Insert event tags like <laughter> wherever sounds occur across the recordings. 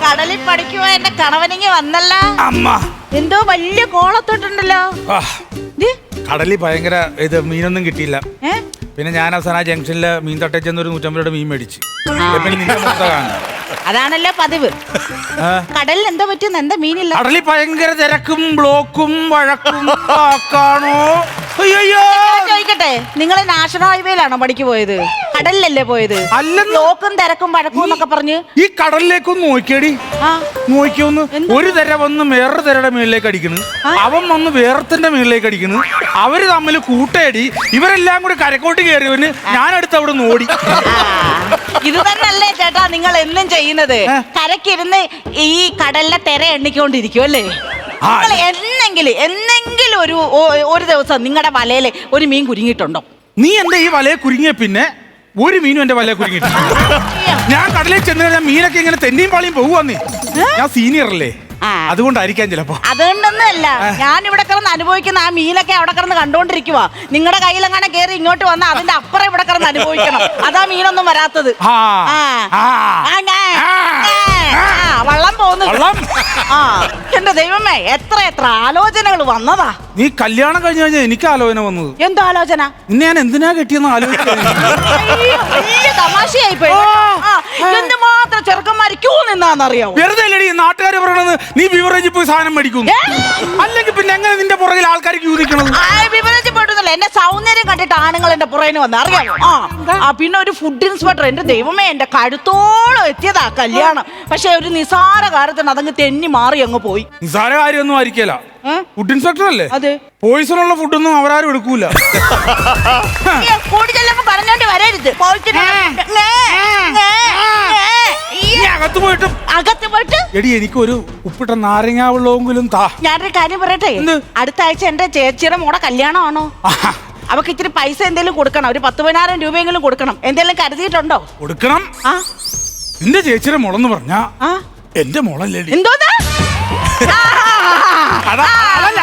കടലിൽ പഠിക്കുവാ എന്റെ കണവനിങ്ങി വന്നല്ല. അമ്മ. എന്തോ വലിയ കോളത്തോട്ടുണ്ടല്ലോ. ആ, കടലിൽ ഭയങ്കര ഇത് മീനൊന്നും കിട്ടിയില്ല. ഏ? പിന്നെ ഞാൻ അവസാനം ആ ജംഗ്ഷനിൽ മീൻ തട്ടേ ചെന്ന് ഒരു നൂറ്റമ്പത് രൂപയുടെ മീൻ മേടിച്ച്. നിന്റെ മുഖത്ത് അതാണല്ലോ പതിവ്. കടലിൽ എന്തോ പറ്റുന്ന എന്താ മീനില്ല? കടലിൽ ഭയങ്കര തിരക്കും ബ്ലോക്കും വഴക്കും കാണോ? അയ്യോ ചോദിക്കട്ടെ നിങ്ങൾ നാഷണൽ ഹൈവേയിലാണോ പണിക്ക് പോയത്? കടലിലല്ലേ പോയത്? അല്ലെന്ന് ലോക്കും തിരക്കും വഴക്കും എന്നൊക്കെ പറഞ്ഞ് ഈ കടലിലേക്കും നോക്കിയടി. ആ. നോക്കിയൊന്ന്. ഒരു തിര വന്ന് വേറൊരു തിരയുടെ മേളിലേക്ക് അടിക്കണ്. അവൻ വന്ന് വേറത്തിന്റെ മേളിലേക്ക് അടിക്കണ്. അവർ തമ്മിൽ കൂട്ടയടി ഇവരെല്ലാം കൂടി കരക്കോട്ട് കയറിയവന് ഞാനടുത്ത് അവിടെ നിന്ന് ഓടി. ഇത് തന്നെയല്ലേ ചേട്ടാ നിങ്ങൾ എന്നും ചെയ്യുന്നത്? കരക്കിരുന്ന് ഈ കടലിലെ തിര എണ്ണിക്കൊണ്ടിരിക്കും അല്ലേ? നിങ്ങൾ എന്നെങ്കിലും എന്നെങ്കിലും ഒരു ഒ- ഒരു ദിവസം നിങ്ങളുടെ വലയിൽ ഒരു മീൻ കുരുങ്ങിയിട്ടുണ്ടോ? നീ എന്റെ ഈ വലയെ കുരുങ്ങിയ പിന്നെ ഒരു മീനും എന്റെ വലയെ കുരുങ്ങിയിട്ടില്ല. ഞാൻ കടലിൽ ചെന്ന് കഴിഞ്ഞാൽ മീനൊക്കെ ഇങ്ങനെ തെന്നിയും പാളിയും പോകുവാന്നേ ഞാൻ സീനിയർ അല്ലേ. ആ. അതുകൊണ്ടായിരിക്കാം ചിലപ്പോ. അതുകൊണ്ടൊന്നല്ല ഞാൻ ഇവിടെ കിടന്ന് അനുഭവിക്കുന്ന ആ മീനൊക്കെ അവിടെ കിടന്ന് കണ്ടോണ്ടിരിക്കുവാ. നിങ്ങളുടെ കയ്യിലെങ്ങനെ കയറി ഇങ്ങോട്ട് വന്ന അതിന്റെ അപ്പുറം ഇവിടെ കിടന്ന് അനുഭവിക്കണം. അതാ മീനൊന്നും വരാത്തത്. ആ. ആ. ആ. ആ, ആ. ആ, വള്ളം പോകുന്നു. വള്ളം? ആ എന്റെ ദൈവമേ എത്ര എത്ര ആലോചനകൾ വന്നതാ. നീ കല്യാണം കഴിഞ്ഞു കഴിഞ്ഞാൽ എനിക്ക് ആലോചന വന്നത്. എന്തോ ആലോചന? നിന്നെ ഞാൻ എന്തിനാ കെട്ടിയെന്ന് ആലോചിച്ചു വലിയ തമാശയായി പോയി ആ, എന്തുമാത്രം ചെറുക്കന്മാര് ക്യൂ നിന്നാന്നറിയാവോ? വെറുതെ അല്ലടി നാട്ടുകാർ പറയണത് നീ ബിവറേജിൽ പോയി സാധനം മേടിക്കുന്നു? അല്ലെങ്കിൽ പിന്നെ എങ്ങനെ നിന്റെ പുറകിൽ ആൾക്കാർ ക്യൂ നിൽക്കണം ആ, വിവരിച്ചപ്പെടുന്നില്ല എന്റെ സൗന്ദര്യം കണ്ടിട്ട് ആണുങ്ങൾ എന്റെ പുറകിന് വന്ന് അറിയാമോ ആ. പിന്നെ ഒരു ഫുഡ് ഇൻസ്പെക്ടർ എന്റെ ദൈവമേ എന്റെ കഴുത്തോളം എത്തിയതാ കല്യാണം. പക്ഷെ ഒരു നിസാര കാര്യത്തിന് അതങ്ങ് തെന്നി മാറി അങ്ങ് പോയി. നിസാര കാര്യമൊന്നും ആയിരിക്കല? ഫുഡ് ഇൻസ്പെക്ടർ അല്ലേ? അതെ. പോയിസണുള്ള ഫുഡൊന്നും അവരാരും എടുക്കൂല. <laughs> ഈ കൂടി ചെല്ലുമ്പോ പറഞ്ഞോണ്ട് വരരുത്. പോയിട്ട് ഞേ, ഞേ, ഞേ, ഞേ. ഈ നീ അകത്ത് പോയിട്ട് അകത്ത് പോയിട്ട് എടി എനിക്കൊരു ഉപ്പിട്ട നാരങ്ങാ വെള്ളമെങ്കിലും താ. ഞാനൊരു കാര്യം പറയട്ടെ? അടുത്ത ആഴ്ച എന്റെ ചേച്ചിയുടെ മോടെ കല്യാണമാണോ? അവക്ക് ഇച്ചിരി പൈസ എന്തെങ്കിലും കൊടുക്കണം. ഒരു പത്ത് പതിനായിരം രൂപയെങ്കിലും കൊടുക്കണം. എന്തെങ്കിലും കരുതിയിട്ടുണ്ടോ? കൊടുക്കണം. ആ. നിന്റെ ചേച്ചിയുടെ മുളന്ന് പറഞ്ഞ എന്റെ മോളല്ലേ എന്തോന്ന്? അതാ അതല്ല.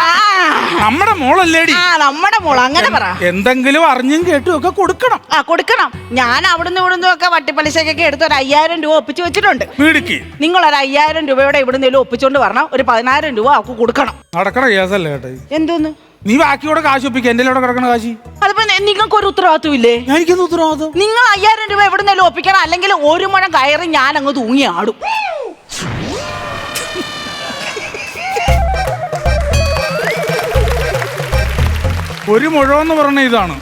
നമ്മുടെ മോളല്ലേടി. ആ നമ്മുടെ മോൾ. അങ്ങനെ പറ. എന്തെങ്കിലും അറിഞ്ഞും കേട്ടും ഒക്കെ കൊടുക്കണം. ആ കൊടുക്കണം. ഞാൻ അവിടുന്ന് ഇവിടുന്ന് ഒക്കെ വട്ടിപ്പലിശക്കൊക്കെ എടുത്ത് ഒരു അയ്യായിരം രൂപ ഒപ്പിച്ചു വെച്ചിട്ടുണ്ട്. വീടിക്ക് നിങ്ങൾ ഒരു അയ്യായിരം രൂപയുടെ ഇവിടുന്ന് ഒപ്പിച്ചോണ്ട് വരണം. ഒരു പതിനായിരം രൂപ അവക്ക് കൊടുക്കണം. നടക്കണ കേസല്ലേ ഇത്. എന്തോന്ന്? നീ ബാക്കിയോടെ കാശ് ഒപ്പിക്കുക എന്റെ അവിടെ കിടക്കണ കാശി. അതിപ്പോ നിങ്ങൾക്ക് ഒരു ഉത്തരവാദിത്വം ഇല്ലേ? ഞാൻ എനിക്കൊന്നും ഉത്തരവാദിത്വം? നിങ്ങൾ അയ്യായിരം രൂപ എവിടുന്നേലും ഒപ്പിക്കണം. അല്ലെങ്കിൽ ഒരു മുഴം കയറി ഞാൻ അങ്ങ് തൂങ്ങി ആടും ഒരു മുഴമെന്ന് പറഞ്ഞ ഇതാണ്.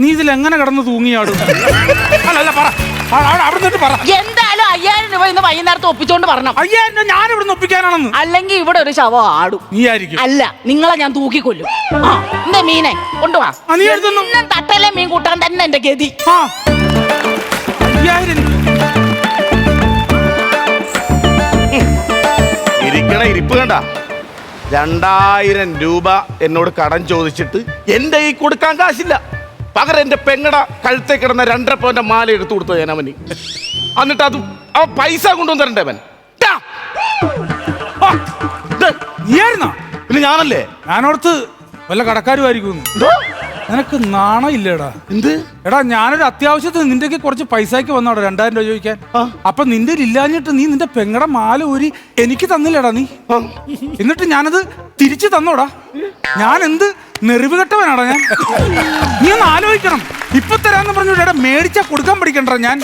നീ ഇതിൽ എങ്ങനെ കിടന്ന് തൂങ്ങിയാടും? അല്ലല്ല പറ. അവിടെ നിന്നിട്ട് പറ. എന്തായാലും അയ്യായിരം രൂപ ഇന്ന് വൈകുന്നേരത്ത് ഒപ്പിച്ചോണ്ട് വരണം. അയ്യായിരം രൂപ ഞാൻ ഇവിടെ ഒപ്പിക്കാനാണെന്ന്. അല്ലെങ്കിൽ ഇവിടെ ഒരു ശവ ആടും. നീ ആയിരിക്കും. അല്ല നിങ്ങളെ ഞാൻ തൂക്കിക്കൊല്ലും. ആ എന്താ മീനെ കൊണ്ടുവാ. ആ, നീ എടുത്തൊന്നു. എന്നും തട്ടയിലെ മീൻ കൂട്ടാൻ തന്നെ എന്റെ ഗതി. ആ. അയ്യായിരം രൂപ. ഇരിക്കണ ഇരിപ്പ് കണ്ട. രണ്ടായിരം രൂപ എന്നോട് കടം ചോദിച്ചിട്ട് എന്റെ ഈ കൊടുക്കാൻ കാശില്ല. പകരം എന്റെ പെങ്ങട കഴുത്തേ കിടന്ന രണ്ടര പോന്റെ മാല എടുത്തു കൊടുത്തു ഞാൻ അവന്. എന്നിട്ട് അത് ആ പൈസ കൊണ്ടുവന്ന് തരണ്ടേ അവൻ. നീയായിരുന്നാ? പിന്നെ ഞാനല്ലേ? ഞാനോടത്ത് വല്ല കടക്കാരുമായിരിക്കും നിനക്ക് നാണം ഇല്ലേടാ. എന്ത്? എടാ ഞാനൊരു അത്യാവശ്യത്തിന് നിന്റെ കുറച്ച് പൈസയ്ക്ക് വന്നോടാ രണ്ടായിരം രൂപ ചോദിക്കാൻ. അപ്പൊ നിന്റെ ഇല്ലാഞ്ഞിട്ട് നീ നിന്റെ പെങ്ങടെ മാല ഊരി എനിക്ക് തന്നില്ലടാ നീ. എന്നിട്ട് ഞാനത് തിരിച്ചു തന്നോടാ. ഞാൻ എന്ത് നെറിവുകെട്ടവനാടാ ഞാൻ? നീ ഒന്ന് ആലോചിക്കണം. ഇപ്പൊ തരാന്ന് പറഞ്ഞു എടാ മേടിച്ചാ കൊടുക്കാൻ പഠിക്കണ്ട ഞാൻ?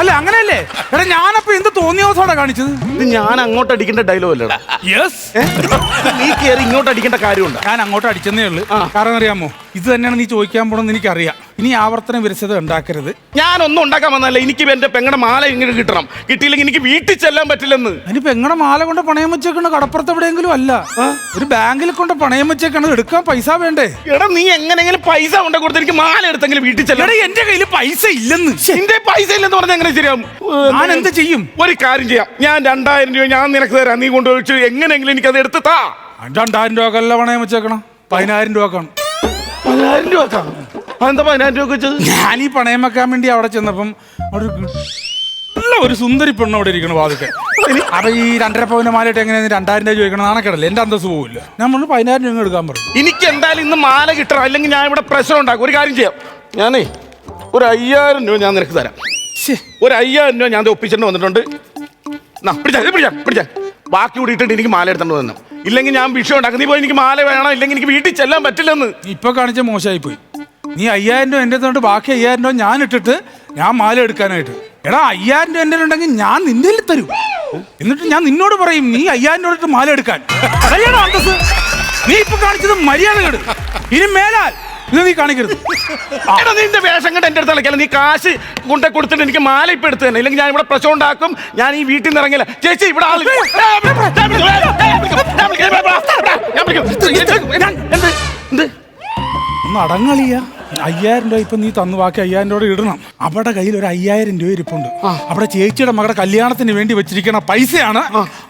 അല്ല അങ്ങനെയല്ലേ? എടാ എന്ത് തോന്നിയ ദിവസമാണ് കാണിച്ചത്? ഇത് ഞാൻ അങ്ങോട്ട് അടിക്കേണ്ട ഡയലോഗ് അല്ലടാ. യെസ് നീ കയറി ഇങ്ങോട്ട് അടിക്കേണ്ട കാര്യമുണ്ട്? ഞാൻ അങ്ങോട്ട് അടിച്ചെന്നേ ഉള്ളു. കാരണം അറിയാമോ? ഇത് തന്നെയാണ് നീ ചോദിക്കാൻ പോണെന്ന് എനിക്കറിയാം. ഇനി ആവർത്തന വിരസത ഉണ്ടാക്കരുത്. ഞാനൊന്നും ഉണ്ടാക്കാൻ വന്നല്ല എനിക്ക് എന്റെ പെങ്ങടെ മാല ഇങ്ങനെ കിട്ടണം. കിട്ടിയില്ലെങ്കിൽ എനിക്ക് വീട്ടിൽ ചെല്ലാൻ പറ്റില്ലെന്ന്. അതിന് എങ്ങനെ മാല കൊണ്ട് പണയം വെച്ചേക്കണ കടപ്പുറത്ത് എവിടെയെങ്കിലും അല്ല. ഒരു ബാങ്കിൽ കൊണ്ട് പണയം വെച്ചേക്കണത് എടുക്കാൻ പൈസ വേണ്ടേ? എടാ നീ എങ്ങനെയെങ്കിലും പൈസ കൊണ്ട കൊടുത്ത് എനിക്ക് മാല എടുത്തെങ്കിലും വീട്ടിൽ ചെല്ലണം. എന്റെ കയ്യിൽ പൈസ ഇല്ലെന്ന്. എന്റെ പൈസ ഇല്ലെന്ന് പറഞ്ഞാൽ എങ്ങനെ ശരിയാവും? ഞാൻ എന്ത് ചെയ്യും? ഒരു കാര്യം ചെയ്യാം. ഞാൻ രണ്ടായിരം രൂപ ഞാൻ നിനക്ക് തരാം. നീ കൊണ്ടുപോയി എങ്ങനെയെങ്കിലും എനിക്ക് അത് എടുത്ത് താ. രണ്ടായിരം രൂപ അല്ല പണയം വെച്ചേക്കണം. പതിനായിരം കാണും പതിനായിരം രൂപ. അതെന്താ പതിനായിരം രൂപ വെച്ചത്? ഞാൻ ഈ പണയം വെക്കാൻ വേണ്ടി അവിടെ ചെന്നപ്പം അവിടെ ഒരു നല്ല ഒരു സുന്ദരി പെണ്ണ് അവിടെ ഇരിക്കണം വാതിക്കെ അപ്പൊ ഈ രണ്ടര പവന്റെ മാലയിട്ട് എങ്ങനെയാണ് രണ്ടായിരം രൂപ ചോദിക്കണം? നാണക്കേടല്ലേ? എന്റെ അന്തസ് പോവില്ല. ഞാൻ പറഞ്ഞു പതിനായിരം രൂപ എടുക്കാൻ പറഞ്ഞു. എനിക്ക് എന്തായാലും ഇന്ന് മാല കിട്ടണം. അല്ലെങ്കിൽ ഞാൻ ഇവിടെ പ്രശ്നം ഉണ്ടാക്കും. ഒരു കാര്യം ചെയ്യാം. ഞാനേ ഒരു അയ്യായിരം രൂപ ഞാൻ നിനക്ക് തരാം. ഒരു അയ്യായിരം രൂപ ഞാൻ ഒപ്പിച്ചിട്ട് വന്നിട്ടുണ്ട്. എന്നാ പിടിച്ചാ, പിടിച്ചാൽ പിടിച്ചാ, പിടിച്ചാ. ബാക്കി കൂടിയിട്ടുണ്ട് എനിക്ക് മാല എടുത്തോണ്ട് വന്നു. ഇല്ലെങ്കിൽ ഞാൻ വിഷയം ഉണ്ടാക്കും. നീ പോയി എനിക്ക് മാല വേണം? ഇല്ലെങ്കിൽ എനിക്ക് വീട്ടിൽ ചെല്ലാൻ പറ്റില്ലെന്ന്. ഇപ്പൊ കാണിച്ച മോശമായി പോയി നീ അയ്യായിരം രൂപ എന്റെ തൊട്ട് ബാക്കി അയ്യായിരം രൂപ ഞാൻ ഇട്ടിട്ട് ഞാൻ മാല എടുക്കാനായിട്ട്. എടാ അയ്യായിരം രൂപ എന്റെ ഉണ്ടെങ്കിൽ ഞാൻ നിന്റെ തരും. എന്നിട്ട് ഞാൻ നിന്നോട് പറയും നീ അയ്യായിരം രൂപ ഇട്ട് മാല എടുക്കാൻ. നീ ഇപ്പൊ കാണിച്ചത് മര്യാദ കേട് ഇനി മേലാൽ ഇത് നീ കാണിക്കരുത്. എടാ നിന്റെ വേഷം കണ്ട് എന്റെ അടുത്ത് കളിക്കല. നീ കാശ് കൊണ്ട കൊടുത്തിട്ട് എനിക്ക് മാല ഇപ്പൊ എടുത്തു തന്നെ. ഇല്ലെങ്കിൽ ഞാൻ ഇവിടെ പ്രശ്നം ഉണ്ടാക്കും. ഞാൻ ഈ വീട്ടിൽ നിന്ന് ഇറങ്ങില്ല. ചേച്ചി ഇവിടെ ആൾ? ഒന്ന് അടങ്ങളിയ. അയ്യായിരം രൂപ ഇപ്പൊ നീ തന്നു ബാക്കി അയ്യായിരം രൂപ ഇടണം. അവിടെ കയ്യിൽ ഒരു അയ്യായിരം രൂപ ഇരിപ്പുണ്ട്. അവിടെ ചേച്ചിയുടെ മകളുടെ കല്യാണത്തിന് വേണ്ടി വെച്ചിരിക്കുന്ന പൈസയാണ്.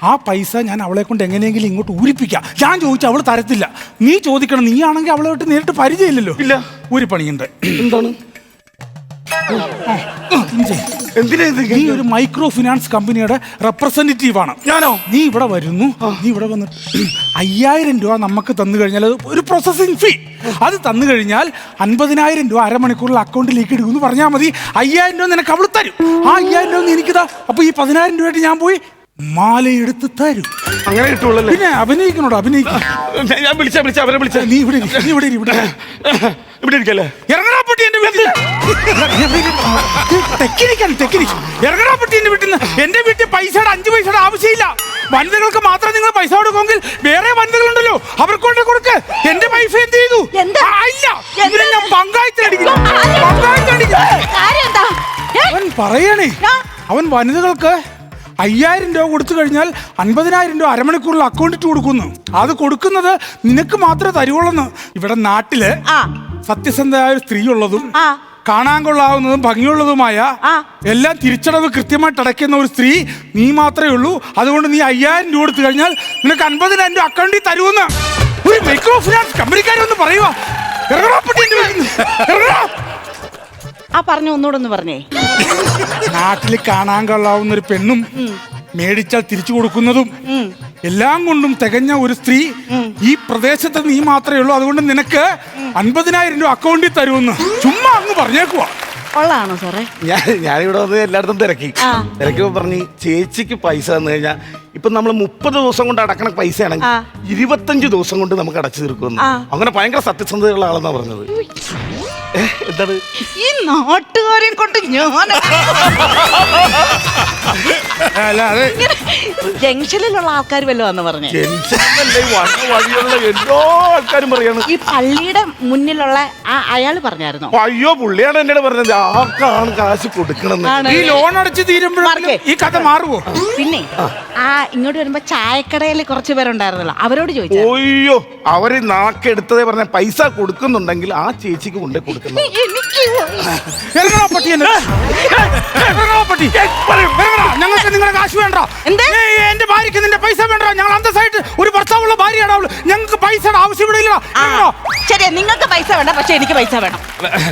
ആ. പൈസ ഞാൻ അവളെ കൊണ്ട് എങ്ങനെയെങ്കിലും ഇങ്ങോട്ട് ഊരിപ്പിക്കാം. ഞാൻ ചോദിച്ചു അവൾ തരത്തില്ല. നീ ചോദിക്കണം നീ ആണെങ്കിൽ അവളെ വിട്ട് നേരിട്ട് പരിചയമില്ലല്ലോ. ഇല്ല. ഊരിപ്പണിയുണ്ട് എന്താണ്? നീ ഒരു മൈക്രോ ഫിനാൻസ് കമ്പനിയുടെ റെപ്രസെന്റേറ്റീവ് ആണ്. ഞാനോ? നീ ഇവിടെ വരുന്നു. നീ ഇവിടെ വന്ന് അയ്യായിരം രൂപ നമുക്ക് തന്നു കഴിഞ്ഞാൽ അത് ഒരു പ്രോസസ്സിംഗ് ഫീ അത് തന്നു കഴിഞ്ഞാൽ അൻപതിനായിരം രൂപ അരമണിക്കൂറിൽ അക്കൗണ്ടിലേക്ക് ഇടുമെന്ന് പറഞ്ഞാൽ മതി. അയ്യായിരം രൂപ നിനക്ക് അവൾ തരും. ആ അയ്യായിരം രൂപ എനിക്കിതാ. അപ്പൊ ഈ പതിനായിരം രൂപയായിട്ട് ഞാൻ പോയി മാല എടുത്ത് തരും. അങ്ങനെ കിട്ടുള്ളല്ലേ പിന്നെ അഭിനയിക്കണോ അഭിനയിക്കണം ഞാൻ- വിളിച്ചാ വിളിച്ചാ അവരെ വിളിച്ചാ. നീ ഇവിടെ ഇരി, നീ ഇവിടെ ഇരി, ഇവിടെ ഇരി. ഇവിടെ ഇരിക്കല്ലേ? എന്റെ വീട്ടിൽ. തെക്കിരിക്കാൻ തെക്കിരിക്കും ഇറങ്ങടാപ്പട്ടി എന്റെ വീട്ടിൽ നിന്ന്. എന്റെ വീട്ടിൽ പൈസയുടെ അഞ്ചു പൈസയുടെ ആവശ്യമില്ല. വനിതകൾക്ക് മാത്രം നിങ്ങൾ പൈസ കൊടുക്കുമെങ്കിൽ വേറെ വനിതകളുണ്ടല്ലോ. അവർക്ക് കൊണ്ട് കൊടുക്ക്. എന്റെ പൈസ എന്ത് ചെയ്തു? ഇല്ല. ഇവരെ ഞാൻ? അവൻ പറയണേ. അവൻ വനിതകൾക്ക് അയ്യായിരം രൂപ കൊടുത്തു കഴിഞ്ഞാൽ അൻപതിനായിരം രൂപ അരമണിക്കൂറിൽ അക്കൗണ്ട് ഇട്ട് കൊടുക്കുന്നു. അത് കൊടുക്കുന്നത് നിനക്ക് മാത്രമേ തരുവുള്ളെന്ന്. ഇവിടെ നാട്ടിൽ സത്യസന്ധയായ ഒരു സ്ത്രീ ഉള്ളതും ആ. കാണാൻ കൊള്ളാവുന്നതും ഭംഗിയുള്ളതുമായ ആ. എല്ലാം തിരിച്ചടവ് കൃത്യമായിട്ട് അടയ്ക്കുന്ന ഒരു സ്ത്രീ നീ മാത്രമേ ഉള്ളൂ. അതുകൊണ്ട് നീ അയ്യായിരം രൂപ എടുത്തു കഴിഞ്ഞാൽ നിനക്ക് അൻപതിനായിരം രൂപ അക്കൗണ്ടിൽ തരുമെന്ന്. ഒരു മൈക്രോ ഫിനാൻസ് കമ്പനിക്കാരൊന്ന് പറയുക ഇറങ്ങടാ പട്ടി എന്റെ വീട്ടിൽ നിന്ന്. ഇറങ്ങടാ. ആ പറഞ്ഞു ഒന്നുകൂടെ ഒന്ന് പറഞ്ഞേ. നാട്ടിൽ കാണാൻ കൊള്ളാവുന്ന ഒരു പെണ്ണും മേടിച്ചാൽ തിരിച്ചു കൊടുക്കുന്നതും എല്ലാം കൊണ്ടും തികഞ്ഞ ഒരു സ്ത്രീ ഈ പ്രദേശത്ത് നീ മാത്രമേ ഉള്ളൂ. അതുകൊണ്ട് നിനക്ക് അൻപതിനായിരം രൂപ അക്കൗണ്ടിൽ തരുമെന്ന് ചുമ്മാ അങ്ങ് പറഞ്ഞേക്കുവാ. കൊള്ളാണോ സാറേ? ഞാൻ ഞാനിവിടെ വന്ന് എല്ലായിടത്തും തിരക്കി. തിരക്കി തിരക്കിപ്പോ പറഞ്ഞ് ചേച്ചിക്ക് പൈസ തന്നു കഴിഞ്ഞാൽ ഇപ്പൊ നമ്മൾ മുപ്പത് ദിവസം കൊണ്ട് അടക്കണ പൈസ ആണെങ്കിൽ ഇരുപത്തഞ്ച് ദിവസം കൊണ്ട് നമുക്ക് അടച്ചു തീർക്കുമെന്ന്. അങ്ങനെ ഭയങ്കര സത്യസന്ധതയുള്ള ആളെന്നാ പറഞ്ഞത്. എന്താണ്? ഈ നാട്ടുകാരെ കൊണ്ട് ഞാൻ അല്ല അതെ ജംഗ്ഷനിലുള്ള ആൾക്കാർ വല്ലതും പറഞ്ഞേ. വന്ന വഴിയുള്ള എല്ലാ ആൾക്കാരും പറയാണ്. ഈ പള്ളിയുടെ മുന്നിലുള്ള ആ അയാൾ പറഞ്ഞായിരുന്നു? അയ്യോ പുള്ളിയാണ് എന്നോട് പറഞ്ഞത്. ആർക്കാണ് കാശ് കൊടുക്കണമെന്ന്? ആണ്. ഈ ലോൺ അടച്ച് തീരുമ്പോഴേ. ഈ കഥ മാറുമോ പിന്നെ ആ. ഇങ്ങോട്ട് വരുമ്പോ ചായക്കടയിൽ കുറച്ച് പേരുണ്ടായിരുന്നല്ലോ. അവരോട് ചോദിച്ചു. ഒയ്യോ അവർ നാക്കെടുത്തതേ പറഞ്ഞ പൈസ കൊടുക്കുന്നുണ്ടെങ്കിൽ ആ ചേച്ചിക്ക് കൊണ്ടേ കൊടുക്കണം എനിക്ക് ഇറങ്ങണോ പട്ടി? ഇറങ്ങണോ പട്ടി? ഇറങ്ങടാ. ഞങ്ങൾക്ക് നിങ്ങളുടെ കാശ് വേണ്ട. എന്റെ ഭാര്യക്ക് നിന്റെ പൈസ വേണ്ട. ഞങ്ങൾ അന്തസ്സായിട്ട് ഒരു ഭർത്താവുള്ള ഭാര്യയാണ് അവൾ. ഞങ്ങൾക്ക് പൈസയുടെ ആവശ്യം ഇവിടെ ഇല്ല ശരി നിങ്ങൾക്ക് പൈസ വേണ്ട പക്ഷെ എനിക്ക് പൈസ വേണം.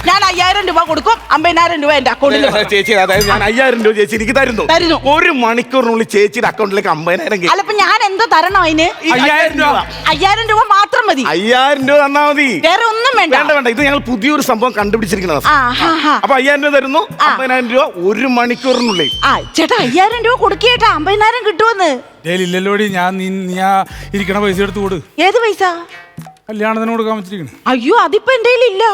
ഞാൻ അയ്യായിരം രൂപ കൊടുക്കും അമ്പതിനായിരം രൂപ എന്റെ അക്കൗണ്ടിൽ ചേച്ചി അതായത് ഞാൻ അയ്യായിരം രൂപ ചേച്ചി എനിക്ക് തരുന്നു. തരുന്നു. ഒരു മണിക്കൂറിനുള്ളിൽ ചേച്ചിയുടെ അക്കൗണ്ടിലേക്ക് അമ്പതിനായിരം അല്ല ഞാൻ എന്തോ തരണം അതിന്? അയ്യായിരം രൂപ. അയ്യായിരം രൂപ മാത്രം മതി. അയ്യായിരം രൂപ തന്നാ മതി. വേറെ ഒന്നും വേണ്ട. വേണ്ട വേണ്ട. ഇത് ഞങ്ങൾ പുതിയൊരു സംഭവം കണ്ടുപിടിച്ചിരിക്കുന്നത്. അപ്പൊ അയ്യായിരം രൂപ തരുന്നു അമ്പതിനായിരം രൂപ ഒരു മണിക്കൂറിനുള്ളിൽ. ആ ചേട്ടാ അയ്യായിരം രൂപ കൊടുക്കേട്ടാ അമ്പതിനായിരം കിട്ടുമെന്ന്. ഇല്ലല്ലോടി ഞാൻ ഇരിക്കണ പൈസ എടുത്തു കൊടു. ഏത് പൈസ? കല്യാണത്തിന് കൊടുക്കാൻ വെച്ചിരിക്കണേ. അയ്യോ അതിപ്പോ എന്റെ ഇല്ല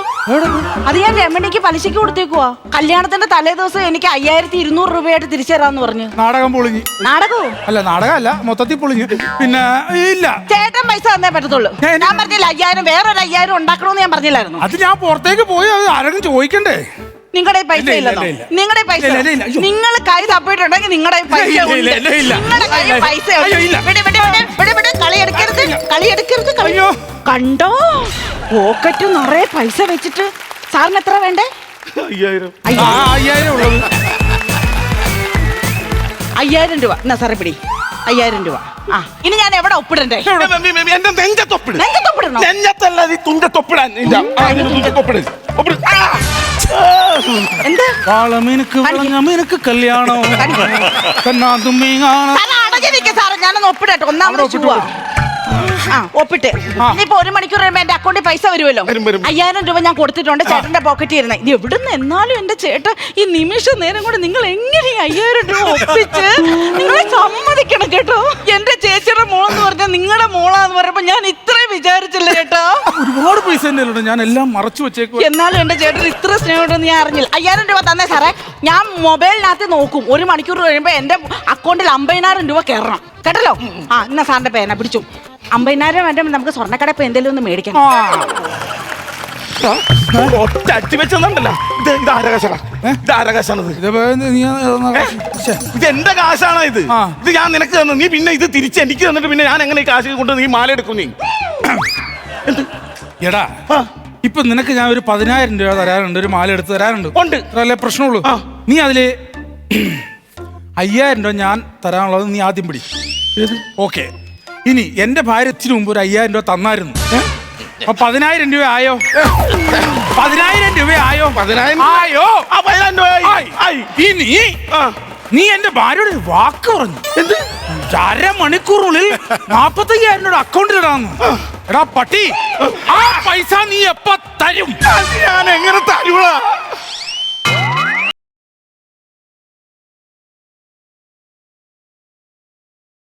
അത് ഞാൻ രമണിക്ക് പലിശക്ക് കൊടുത്തേക്കുവാ. കല്യാണത്തിന്റെ തലേ ദിവസം എനിക്ക് അയ്യായിരത്തി ഇരുന്നൂറ് രൂപയായിട്ട് തിരിച്ചു തരാന്ന് പറഞ്ഞു. നാടകം പൊളിഞ്ഞ്. നാടകവും അല്ല നാടകമല്ല മൊത്തത്തിൽ പൊളിഞ്ഞ്. പിന്നെ ഇല്ല. ചേട്ടൻ പൈസ തന്നേ പറ്റത്തുള്ളൂ. ഞാൻ- ഞാൻ പറഞ്ഞില്ല അയ്യായിരം വേറൊരു അയ്യായിരം ഉണ്ടാക്കണമെന്ന് ഞാൻ പറഞ്ഞില്ലായിരുന്നു. അത് ഞാൻ പുറത്തേക്ക് പോയി അത് ആരെങ്കിലും ചോദിക്കണ്ടേ? നിങ്ങളുടെ പൈസ ഇല്ല, ഇല്ല, ഇല്ലെന്നോ? ഇല്ല, ഇല്ല. നിങ്ങളുടെ പൈസ ഇല്ല, ഇല്ല, ഇല്ല, അയ്യോ. നിങ്ങൾ കൈ തപ്പിയിട്ടുണ്ടെങ്കിൽ നിങ്ങളുടെ പൈസ ഇല്ല, ഉണ്ട്. ഇല്ല, ഇല്ല, ഇല്ല. നിങ്ങളുടെ കൈ അയ്യോ, പൈസ അയ്യോ, ഇല്ല. വിട്, വിട്, വിട്, വിട്, വിട്, കളി അയ്യോ. കണ്ടോ? പോക്കറ്റ് നിറയെ പൈസ വെച്ചിട്ട് സാറിന് എത്ര വേണ്ടേ? അയ്യായിരം. ആ അയ്യായിരം ഉള്ളത്. അയ്യായിരം രൂപ. എന്നാ സാറേ പിടി. അയ്യായിരം രൂപ. ആ ഇനി ഞാൻ എവിടെ ഒപ്പിടണ്ടേ? എന്റെ നെഞ്ചത്തൊപ്പിട് നെഞ്ചത്തൊപ്പിടണോ? നെഞ്ചത്തല്ല ഈ തുഞ്ചത്തൊപ്പിടാൻ. നിന്റെ ആ, നിന്റെ തുഞ്ചത്തൊപ്പിട്. ഒപ്പിട്. ആ! എന്താ? വാളമീനക്ക് വളഞ്ഞമീനക്ക് കല്യാണം. സാറേ. ഞാനൊന്ന് ഒപ്പിടട്ടെ. ഒന്നാമത് ചുവ ഒപ്പിട്ട്. ഇനിയിപ്പോ ഒരു മണിക്കൂർ കഴിയുമ്പോ എന്റെ അക്കൗണ്ടിൽ പൈസ വരുമല്ലോ. വരും, വരും. അയ്യായിരം രൂപ ഞാൻ കൊടുത്തിട്ടുണ്ട് ചേട്ടന്റെ പോക്കറ്റിൽ ഇരുന്ന്. ഇത് എവിടുന്ന് എന്നാലും എന്റെ ചേട്ടൻ ഈ നിമിഷ നേരം കൊണ്ട് നിങ്ങൾ എങ്ങനെ ഈ അയ്യായിരം രൂപ ഒപ്പിച്ച് നിങ്ങളെ സമ്മതിക്കണം കേട്ടോ? എന്റെ ചേച്ചിയുടെ മോളെന്ന് പറഞ്ഞാൽ നിങ്ങളുടെ മോളാന്ന് പറയുമ്പോ ഞാൻ ഇത്രയും വിചാരിച്ചില്ല കേട്ടോ. ഒരുപാട് പൈസ എന്റെ കയ്യിലുണ്ട്. ഞാൻ എല്ലാം മറച്ചു വെച്ചേക്കും എന്നാലും എന്റെ ചേട്ടൻ ഇത്ര സ്നേഹമുണ്ടെന്ന് ഞാൻ അറിഞ്ഞില്ല. അയ്യായിരം രൂപ തന്നെ സാറേ. ഞാൻ മൊബൈലിനകത്ത് നോക്കും. ഒരു മണിക്കൂർ കഴിയുമ്പോ എന്റെ അക്കൗണ്ടിൽ അമ്പതിനായിരം രൂപ കയറണം കേട്ടല്ലോ? ആ എന്നാ സാറിന്റെ പേന പിടിച്ചു. അമ്പതിനായിരം വേണ്ട നമുക്ക് സ്വർണക്കടപ്പ് എന്തെങ്കിലും ഒന്ന് മേടിക്കാം. ഇത് എന്റെ കാശാണ് ഇത്? ഇത് ഞാൻ നിനക്ക് തന്നു. നീ പിന്നെ ഇത് തിരിച്ച് എനിക്ക് തന്നിട്ട് പിന്നെ ഞാൻ എങ്ങനെ ഈ കാശ് കൊണ്ട് നീ മാല എടുക്കും നീ? എടാ. ഇപ്പൊ നിനക്ക് ഞാൻ ഒരു പതിനായിരം രൂപ തരാറുണ്ട് ഒരു മാല എടുത്ത് തരാറുണ്ട്. ഉണ്ട്. അല്ലേ പ്രശ്നമുള്ളൂ? നീ അതിൽ അയ്യായിരം രൂപ ഞാൻ തരാനുള്ളത് നീ ആദ്യം പിടി. ഓക്കെ. ഇനി എന്റെ ഭാര്യത്തിന് മുമ്പ് ഒരു അയ്യായിരം രൂപ തന്നായിരുന്നു. അപ്പൊ പതിനായിരം രൂപ ആയോ? പതിനായിരം രൂപ ആയോ? പതിനായിരം ആയോ? ആ പതിനായിരം രൂപ ആയി. ആയി. ആയി. ഇനി ആ. നീ എന്റെ ഭാര്യയുടെ ഒരു വാക്ക് പറഞ്ഞു. എന്ത്? അരമണിക്കൂറിനുള്ളിൽ നാപ്പത്തയ്യായിരം രൂപ അക്കൗണ്ടിൽ ഇടാന്ന്. എടാ പട്ടി ആ പൈസ നീ എപ്പ തരും? അത് ഞാൻ എങ്ങനെ തരൂടാ